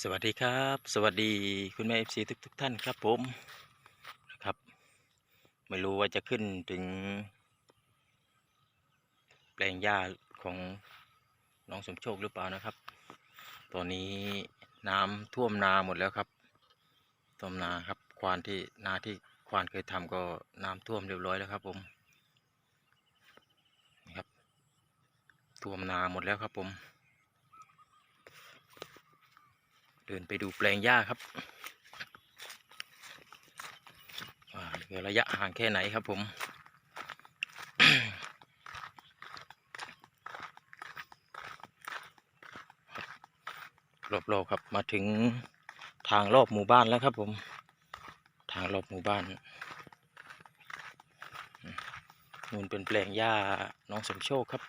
สวัสดีครับ สวัสดีคุณแม่เอฟซีทุกทุกๆท่านครับผมนะครับ ไม่รู้ว่าจะขึ้นถึง แปลงหญ้าของน้องสมโชคหรือเปล่านะครับ ตอนนี้น้ำท่วมนาหมดแล้วครับท่วมนาครับควานที่นาที่ควานเคยทำก็น้ำท่วมเรียบร้อยแล้วครับผมนี่ครับท่วมนาหมดแล้วครับผม เดินไปดูแปลงหญ้าครับว่าเหลือระยะห่างแค่ไหนครับผมรอบๆครับมาถึงทางรอบหมู่บ้านแล้วครับผม ทางรอบหมู่บ้านนู่นเป็นแปลงหญ้าน้องสมโชคครับ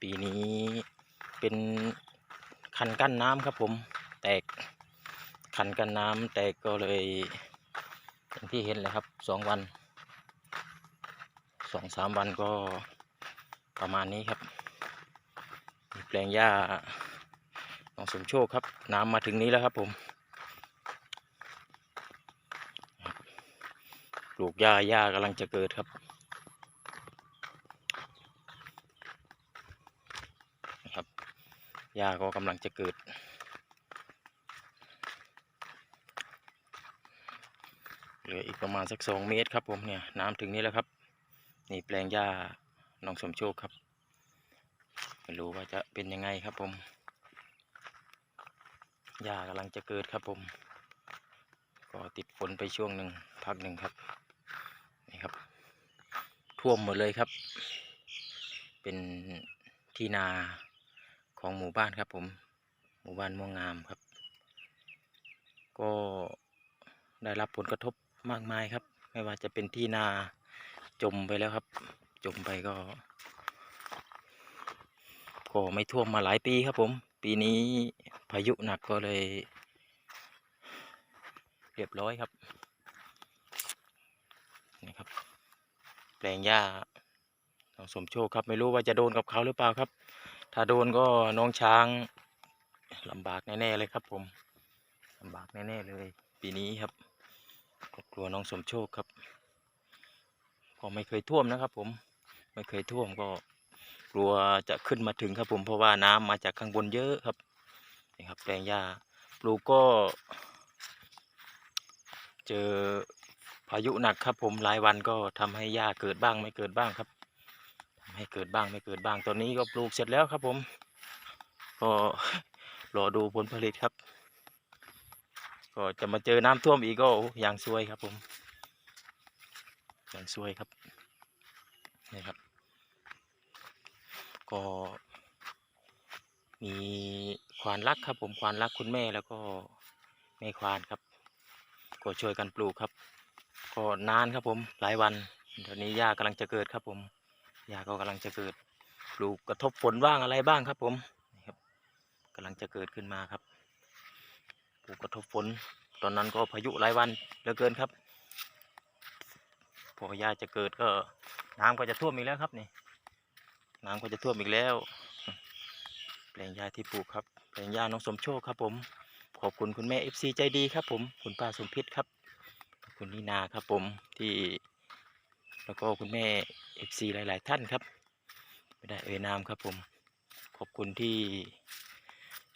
ปีนี้เป็น คันกั้นน้ำครับผมแตกคันกั้นน้ำแตกก็เลยอย่างที่เห็นเลยครับสองวันสองสามวันก็ประมาณนี้ครับแปลงหญ้าน้องสมโชคครับ น้ำมาถึงนี้แล้วครับผมปลูกหญ้าหญ้ากำลังจะเกิดครับ หญ้าก็กำลังจะเกิด เหลืออีกประมาณสักสองเมตรครับผมเนี่ยน้ำถึงนี้แล้วครับ นี่แปลงหญ้าน้องสมโชคครับ ไม่รู้ว่าจะเป็นยังไงครับผมหญ้ากำลังจะเกิดครับผม ก็ติดฝนไปช่วงหนึ่งพักหนึ่งครับนี่ครับ ท่วมหมดเลยครับ เป็นที่นา ของหมู่บ้านครับ ผม หมู่บ้านม่วงงามครับ ก็ได้รับผลกระทบมากมายครับ ไม่ว่าจะเป็นที่นาจมไปแล้วครับ จมไปก็ก็ไม่ท่วมมาหลายปีครับผม ปีนี้พายุหนักก็เลย เรียบร้อยครับนี่ครับ แปลงหญ้าน้องสมโชคครับ ไม่รู้ว่าจะโดนกับเขาหรือเปล่าครับ ถ้าโดนก็น้องช้างลำบากแน่ๆเลยครับผมลำบากแน่ๆเลย ปีนี้ครับก็กลัวน้องสมโชคครับก็ไม่เคยท่วมนะครับผมไม่เคยท่วมก็กลัวจะขึ้นมาถึงครับผมเพราะว่าน้ำมาจากข้างบนเยอะครับนี่ครับแปลงหญ้าปลูกก็ เจอพายุหนักครับผมหลายวันก็ทำให้หญ้าเกิดบ้างไม่เกิดบ้างครับ ให้เกิดบ้างไม่เกิดบ้างตอนนี้ก็ปลูกเสร็จแล้วครับผมก็รอดูผลผลิตครับ ก็จะมาเจอน้ำท่วมอีกก็โอ้อย่างซวยครับผมอย่างซวยครับนี่ครับ ก็มีควานรักครับ ผมควานรักคุณแม่แล้วก็แม่ควานครับ ก็ช่วยกันปลูกครับ ก็นานครับผมหลายวันตอนนี้หญ้ากำลังจะเกิดครับผม หญ้าก็กำลังจะเกิดปลูกกระทบฝนบ้างอะไรบ้างครับ ผมนี่ครับกำลังจะเกิดขึ้นมาครับปลูกกระทบฝน ตอนนั้นก็พายุหลายวันเหลือเกินครับพอหญ้าจะเกิดก็ น้ำก็จะท่วมอีกแล้วครับนี่ น้ำก็จะท่วมอีกแล้วแปลงหญ้าที่ปลูกครับแปลงหญ้าน้องสมโชคครับ ผม ขอบคุณคุณแม่เอฟซีใจดีครับ ผมคุณป้าสมพิษครับ คุณนีนาครับผมที่ แล้วก็คุณแม่ เอฟซีหลาย ๆ ท่านครับ ไม่ได้เอ่ยนามครับผม ขอบคุณที่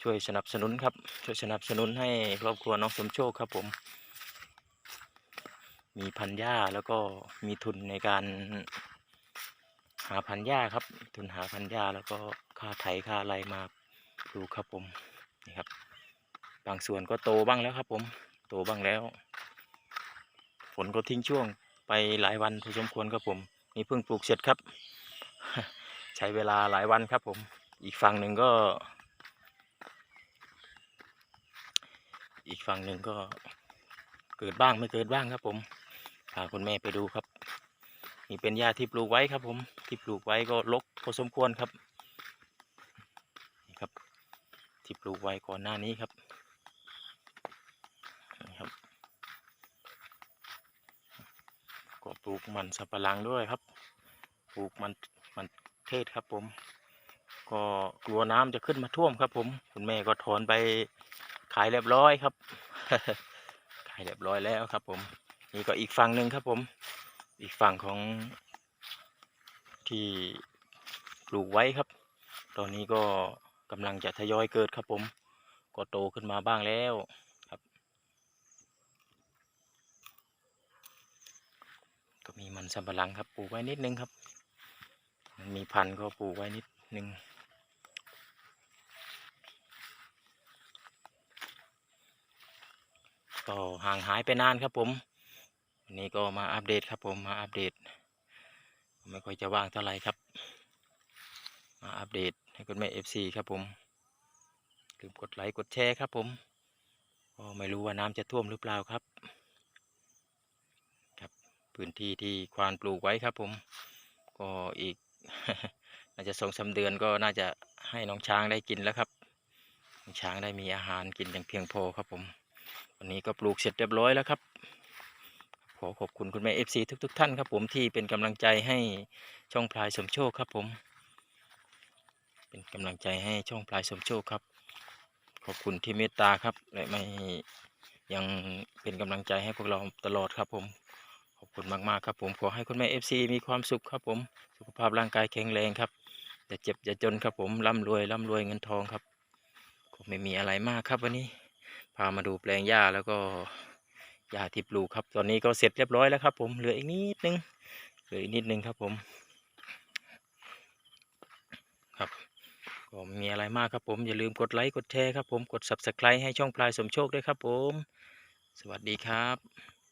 ช่วยสนับสนุนครับ ช่วยสนับสนุนให้ครอบครัวน้องสมโชคครับผม มีพันธุ์หญ้าแล้วก็มีทุนในการหาพันธุ์หญ้าครับ ทุนหาพันธุ์หญ้าแล้วก็ค่าไถค่าอะไรมาปลูกครับผมนี่ครับ บางส่วนก็โตบ้างแล้วครับ ผมโตบ้างแล้ว ฝนก็ทิ้งช่วงไปหลายวันพอสมควรครับผม นี่เพิ่งปลูกเสร็จครับ ใช้เวลาหลายวันครับผม อีกฝั่งหนึ่งก็ อีกฝั่งหนึ่งก็เกิดบ้างไม่เกิดบ้างครับผมพาคุณแม่ไปดูครับนี่เป็นหญ้าที่ปลูกไว้ครับผมที่ปลูกไว้ก็รกพอสมควรครับนี่ครับ ที่ปลูกไว้ก่อนหน้านี้ครับนี่ครับ ก็ปลูกมันสับปะหลังด้วยครับ ปลูกมันมันเทศครับผม ก็กลัวน้ำจะขึ้นมาท่วมครับ ผม คุณแม่ก็ถอนไปขายเรียบร้อยครับ ขายเรียบร้อยแล้วครับ ผม นี่ก็อีกฝั่งหนึ่งครับผม อีกฝั่งของที่ปลูกไว้ครับ ตอนนี้ก็กำลังจะทยอยเกิดครับผม ก็โตขึ้นมาบ้างแล้วครับ ก็ มีมันสำปะหลังครับปลูกไว้นิดนึงครับ มันมีพันธุ์ก็ปลูกไว้นิดนึงก็ห่างหายไปนานครับผมวันนี้ก็มาอัปเดตครับผมมาอัปเดต ไม่ค่อยจะว่างเท่าไหร่ครับ มาอัปเดตให้คุณแม่เอฟซีครับผมลืมกดไลค์กดแชร์ครับผมก็ไม่รู้ว่าน้ำจะท่วมหรือเปล่าครับครับ พื้นที่ที่ควานปลูกไว้ครับ ผม ก็อีกน่าจะสองสาเดือนก็น่าจะให้น้องช้างได้กินแล้วครับน้องช้างได้มีอาหารกินอย่างเพียงพอครับ ผมวันนี้ก็ปลูกเสร็จเรียบร้อยแล้วครับ ขอขอบคุณคุณแม่เอฟซีทุก ๆ ท่านครับ ผมที่เป็นกำลังใจให้ช่องพลายสมโชคครับ ผม เป็นกำลังใจให้ช่องพลายสมโชคครับ ขอบคุณที่เมตตาครับและไม่ยังเป็นกำลังใจให้พวกเราตลอดครับผม อบคุณมาก ๆ ครับผม ขอให้คุณแม่เอฟซีมีความสุขครับผม สุขภาพร่างกายแข็งแรงครับ อย่าเจ็บอย่าจนครับผมร่ำรวยร่ำรวยเงินทองครับก็ไม่มีอะไรมากครับวันนี้ พามาดูแปลงหญ้าแล้วก็หญ้าที่ปลูกครับ ตอนนี้ก็เสร็จเรียบร้อยแล้วครับ ผมเหลืออีกนิดนึงเหลืออีกนิดนึงครับผม ครับก็ไม่มีอะไรมากครับผม อย่าลืมกดไลค์กดแชร์ครับผมกด subscribe ให้ช่องพลายสมโชคด้วยครับผม สวัสดีครับ